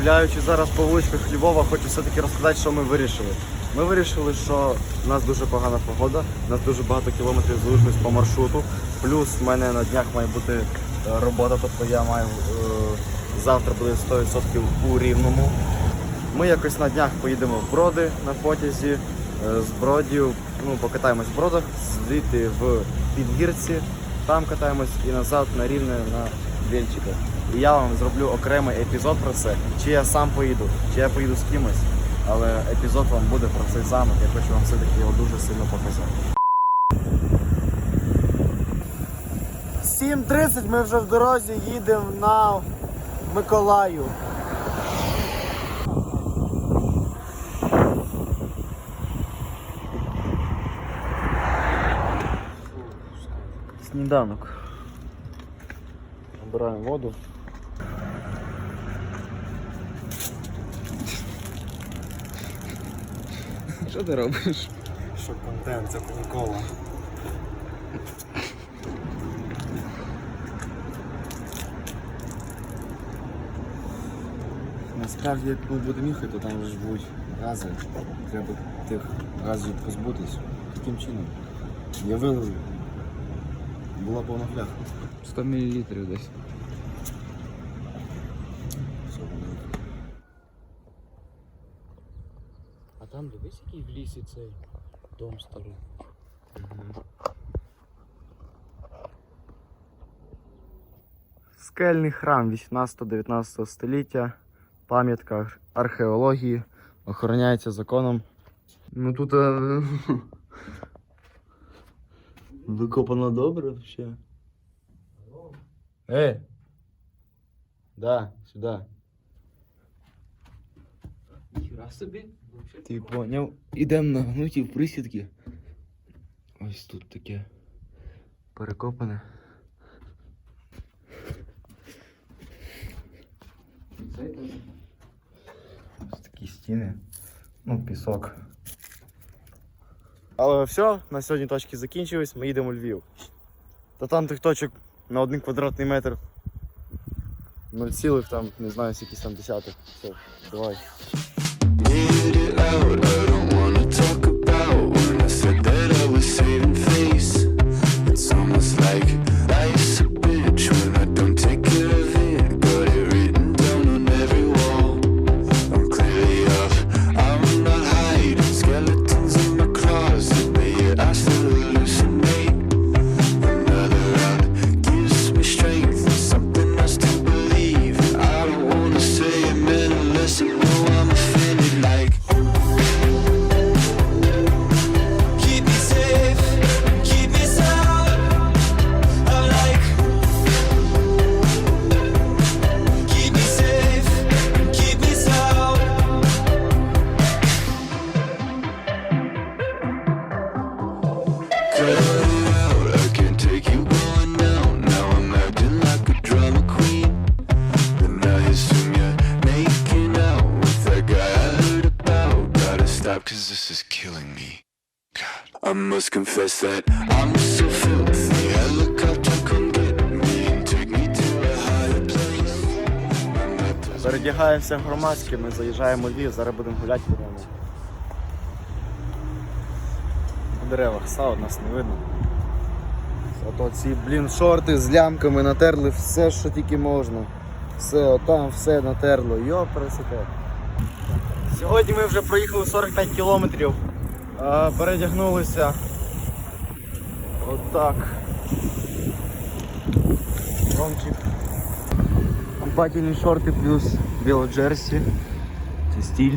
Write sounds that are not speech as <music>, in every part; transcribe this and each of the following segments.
Гуляючи зараз по вуличках Львова, хочу все-таки розказати, що ми вирішили. Ми вирішили, що в нас дуже погана погода, у нас дуже багато кілометрів залишилось по маршруту. Плюс в мене на днях має бути е, робота, тобто я маю е, завтра буде 100% у рівному. Ми якось на днях поїдемо в броди на потязі. е, З бродів, ну, покатаємось в бродах, звідти в Підгірці, там катаємось і назад на рівне на вільчиках. І я вам зроблю окремий епізод про це. Чи я сам поїду, чи я поїду з кимось. Але епізод вам буде про цей замок. Я хочу вам все-таки його дуже сильно показати. 7.30 ми вже в дорозі їдемо на Миколаїв. Сніданок. Набираємо воду. Що ти робиш? Що контент, це Кока-Кола. Насправді, як ми будемо їхати, то там вже будуть гази. Треба тих газів позбутись. Таким чином. Я вилив. Була повна фляга. 100 мл десь. Все, вони. А там дивись, який в лісі цей дом старий. Скельний храм 18-19 століття, пам'ятка археології, охороняється законом. Ну тут е, <laughs> викопано добре ще. Ей! Да, сюди. Собі. Ти поняв? Ідемо на гнуті в присідки. Ось тут таке перекопане. Ось такі стіни. Ну, пісок. Але все, на сьогодні точки закінчились, ми їдемо у Львів. Та там тих точок на один квадратний метр. 0, цілих там, не знаю, якісь там десятих. Все, давай. Get it out, I don't must confess that I'm so filthy. Helicopter come get me and take me to a higher place. Передягаємося громадськи, ми заїжджаємо в Львів, зараз будемо гуляти по ньому. В деревах сау, нас не видно. Ото ці, блін, шорти з лямками натерли все, що тільки можна. Все, отам все натерло. Йо, пересете. Сьогодні ми вже проїхали 45 кілометрів. Передягнулися. Отак. Ромчик. Купательні шорти плюс біло джерсі. Це стіль.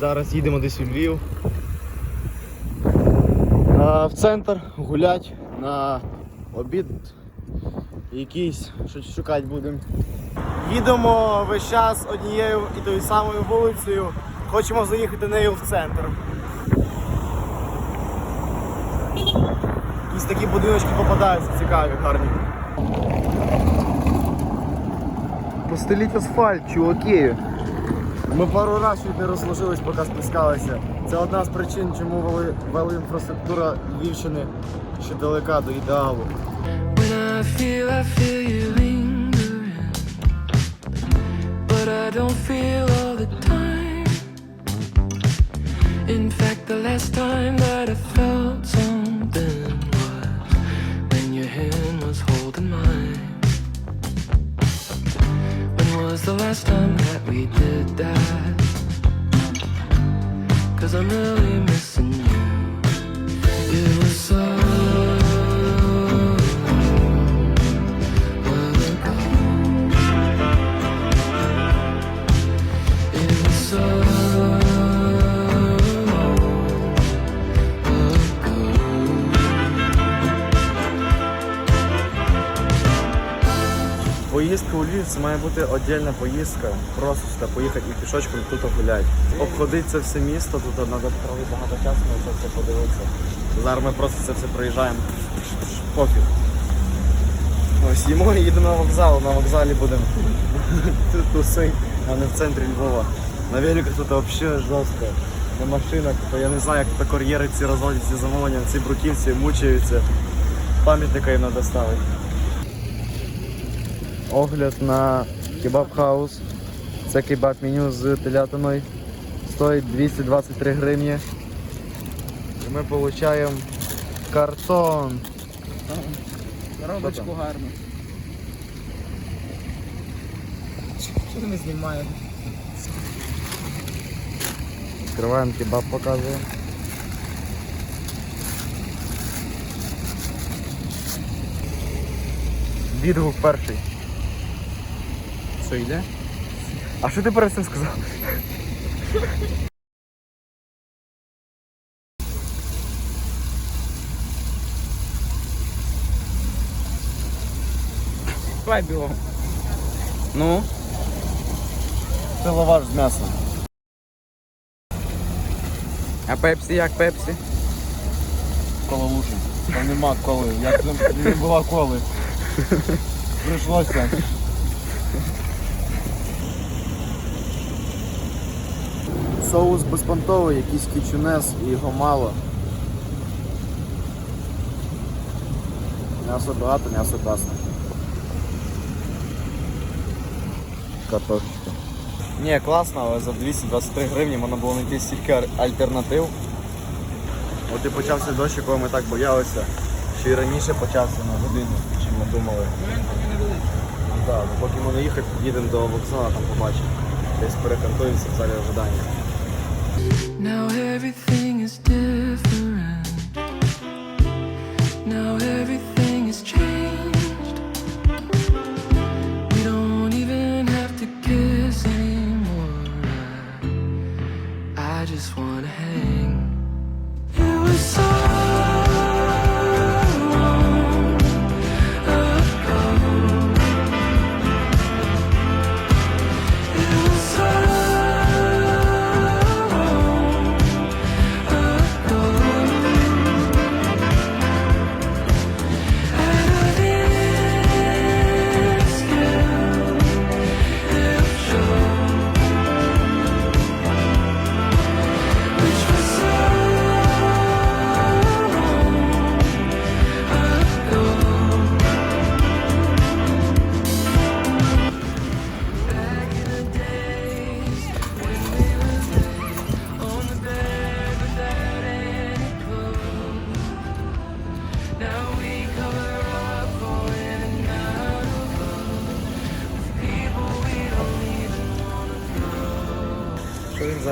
Зараз їдемо десь у Львів. В центр гулять на обід. Якийсь щось шукати будемо. Їдемо весь час однією і тою самою вулицею. Хочемо заїхати нею в центр. Якісь такі будиночки попадаються, цікаві, гарні. Постеліть асфальт, чуваки. Ми пару разів чуть не розложились, поки спускалися. Це одна з причин, чому вели, вели інфраструктура Львівщини ще далека до ідеалу. When I feel, I feel you lingering. But I don't feel all the time. In fact, the last time that I felt something Was the last time that we did that? Cause I'm really missing you. Має бути віддільна поїздка. Просто сюди поїхати і пішочком тут гуляти. Обходити це все місто, тут треба провести багато часу, на це все подивитися. Зараз ми просто це все проїжджаємо. Пофіг. Ось їмо і їдемо на вокзал. На вокзалі будемо тусити, а не в центрі Львова. На великах тут взагалі жорстко. На машинах, то я не знаю, як то кур'єри ці розводять ці замовлення, ці бруківці мучаються. Пам'ятника їм треба ставити огляд на кебаб-хаус. Це кебаб меню з телятиною. Стоїть 223 гривні. І ми отримуємо картон. Коробочку гарну. Що ти не знімаєш? Відкриваємо кебаб, показуємо. Відгук перший. Що йде? А що ти перед цим сказав? Давай бігом. Ну? Це лаваш з м'ясом. А пепсі як пепсі? Кола лучше. Там нема коли. Як не була коли. Прийшлося. Соус безпонтовий, якийсь кічунес і його мало. М'ясо багато, м'ясо класне. Картошечка. Ні, класно, але за 223 гривні можна було знайти стільки альтернатив. От і почався дощ, якого ми так боялися. Ще й раніше почався на годину, чим ми думали. Так, ну, поки ми не їхати, їдемо до вокзалу, там побачимо. Десь перекантуємося в залі ожидання. Now everything is different.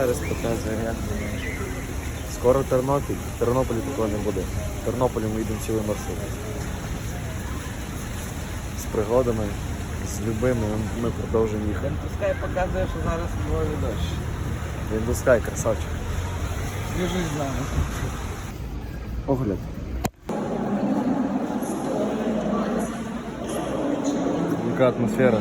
Зараз показує, як думаєш? Скоро Тернопіль. В Тернополі такого не буде. В Тернополі ми йдемо цілий маршрут. З пригодами, з любими ми- продовжуємо їхати. Пускай показує, що зараз Львові дощ. Вінпускай, красавчик. Зв'яжись з нами. Огляд. Яка атмосфера?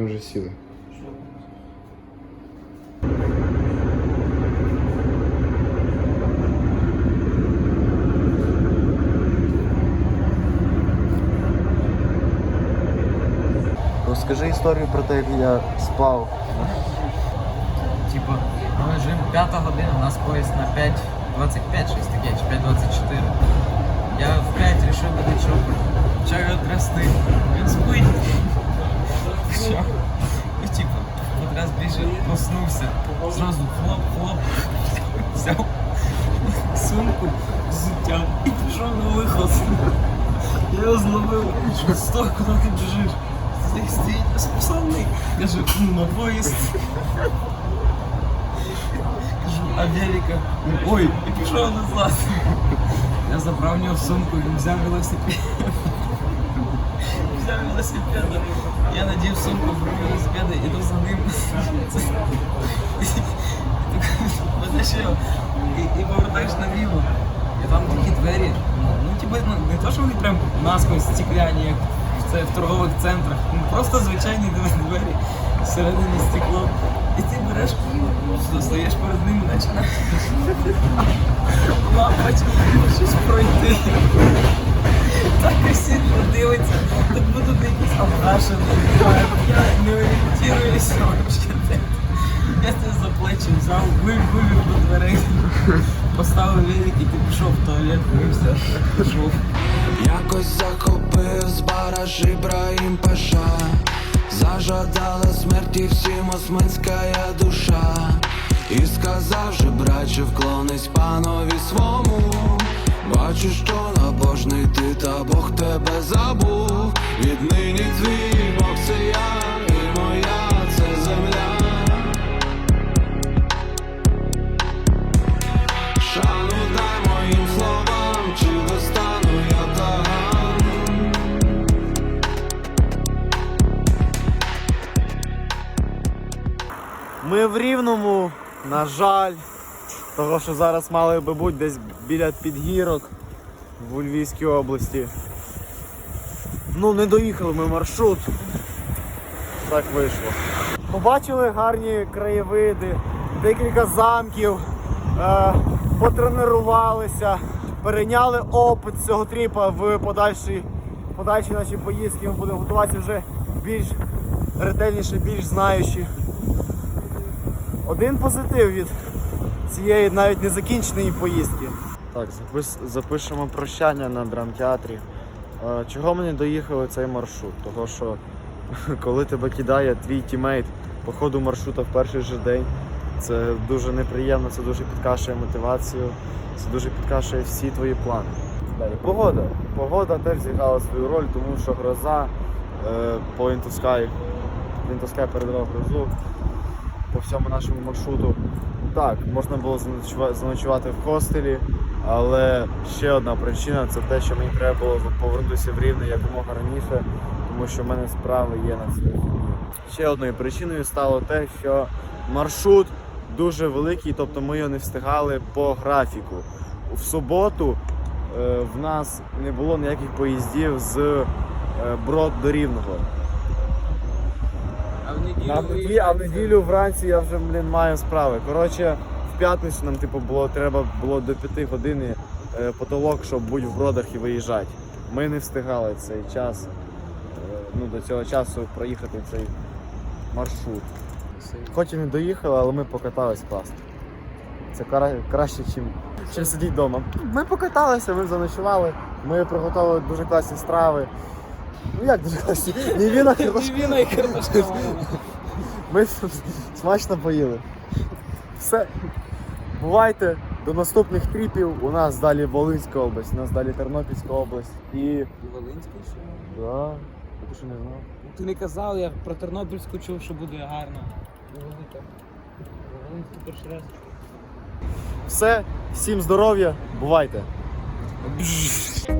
Ми вже сіли. Розкажи історію про те, як я спав. Типа, ми лежимо п'ята година, у нас поїзд на 5.25, щось таке, чи 5.24. Я в 5 вирішив буде чопер. Почав трясти. Він спить. Все. І типа, от раз більше проснувся. Зразу хлоп, хлоп. <laughs> Взяв сумку з взуттям і пішов на виход. Я його зловив. Що, стой, куди ти біжиш? Стоїть, стоїть, пацани. Каже, ну на поїзд. Кажу, а велика? Ой, і пішов назад. Я забрав у нього сумку, він взяв велосипед. Взяв велосипед. <laughs> Я надів сумку в велосипеда, іду за ним. Витащив. І, повертаєш наліво. І там такі двері. Ну, типу, ну, не то, що вони прям насквозь стекляні, як це, в торгових центрах. Ну, просто звичайні двері всередині стекло. І ти береш книгу, стаєш перед ним і починаєш лапать, щось пройти. Так і всі дивиться, так будуть якісь алкашини. Я не орієнтуюся взагалі. Я тебе за плечі взяв, вив- вивів до дверей, поставив велик і ти пішов в туалет, вився, пішов. Якось захопив з бараж Ібраїм Паша Зажадала смерті всім османська душа І сказав же, браче, вклонись панові свому Бачу, що набожний ти, та Бог тебе забув. Віднині твій Бог це я, і моя це земля. Шану дай моїм словам, чи достану я таган? Ми в Рівному, на жаль, того що зараз мали би бути десь біля підгірок в Львівській області. Ну, не доїхали ми маршрут. Так вийшло. Побачили гарні краєвиди, декілька замків, е, потренувалися, перейняли опит цього тріпа в подальшій, подальшій нашій поїздці. Ми будемо готуватися вже більш ретельніше, більш знаючи. Один позитив від цієї навіть незакінченої поїздки. Так, запис, запишемо прощання на драмтеатрі. Е, Чого ми не доїхали цей маршрут? Того що <laughs> коли тебе кидає твій тімейт по ходу маршрута в перший же день, це дуже неприємно, це дуже підкашує мотивацію, це дуже підкашує всі твої плани. Далі. Погода. Погода теж зіграла свою роль, тому що гроза е, по Sky, Sky передавав грозу по всьому нашому маршруту. Так, можна було заночувати в хостелі, але ще одна причина це те, що мені треба було повернутися в Рівне якомога раніше, тому що в мене справи є на цій. Ще одною причиною стало те, що маршрут дуже великий, тобто ми його не встигали по графіку. В суботу е, в нас не було ніяких поїздів з е, Брод до Рівного. А в неділю А в неділю, вранці я вже блін, маю справи. Коротше, в п'ятницю нам типу було треба було до 5 години е, потолок, щоб бути в бродах і виїжджати. Ми не встигали цей час, е, ну, до цього часу проїхати цей маршрут. Хоч і не доїхали, але ми покатались класно. Це кра- краще, ніж чим сидіти вдома. Ми покаталися, ми заночували, ми приготували дуже класні страви. Ну як дуже класні? Ні віна, Віна і картошка. ми смачно поїли. Все. Бувайте. До наступних тріпів. У нас далі Волинська область, у нас далі Тернопільська область. І. Волинський ще? Да. Ти що не знав? Ти не казав, я про Тернопільську чув, що буде гарно. Велика. Волинський перший раз. Все, всім здоров'я, бувайте. <laughs>